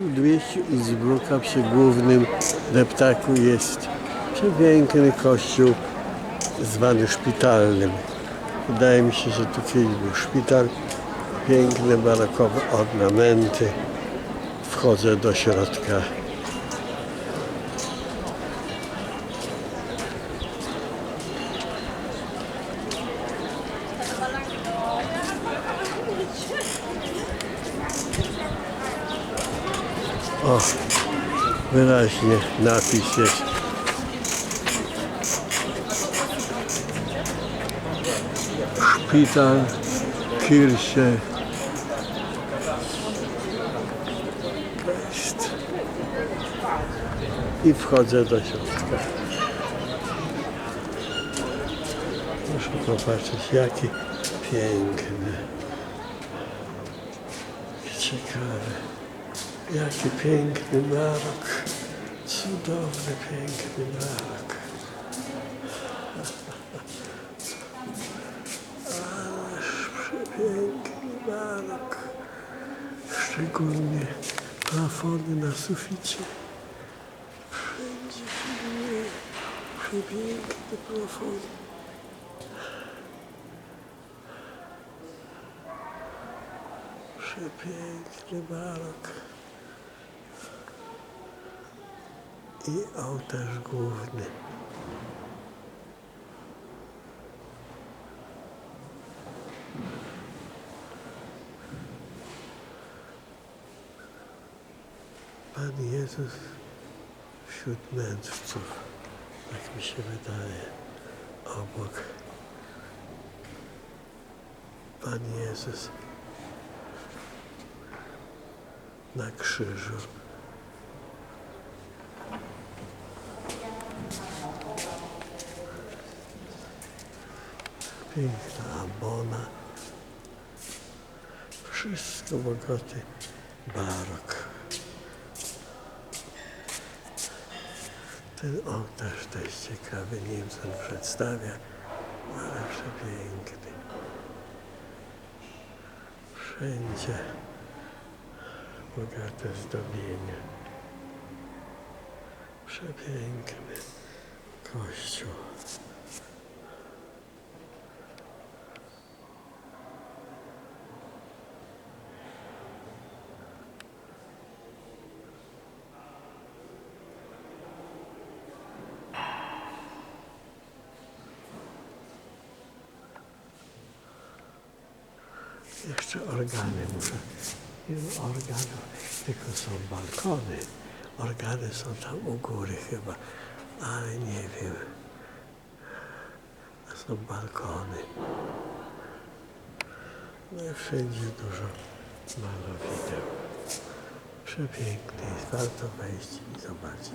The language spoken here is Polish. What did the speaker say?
Wieść Innsbrucka przy głównym deptaku jest przepiękny kościół zwany szpitalnym. Wydaje mi się, że tu kiedyś był szpital. Piękne barokowe ornamenty. Wchodzę do środka. O, wyraźnie napis jest. Szpital, Kirche. I wchodzę do środka. Proszę popatrzeć, jaki piękny. Ciekawy. Jaki piękny barok. Cudowny, piękny barok. Ależ przepiękny barok. Szczególnie plafony na suficie. Wszędzie filmuje przepiękne plafony. Przepiękny barok. I ołtarz główny. Pan Jezus wśród mędrców, tak mi się wydaje, obok. Pan Jezus na krzyżu. Piękna ambona. Wszystko bogaty barok. Ten ołtarz jest ciekawy, nie wiem co on przedstawia, ale przepiękny. Wszędzie bogate zdobienia. Przepiękny kościół. Jeszcze organy muszę. Nie ma organów, tylko są balkony. Organy są tam u góry chyba, ale nie wiem. Są balkony. No i wszędzie dużo malowideł. Przepiękny jest, warto wejść i zobaczyć.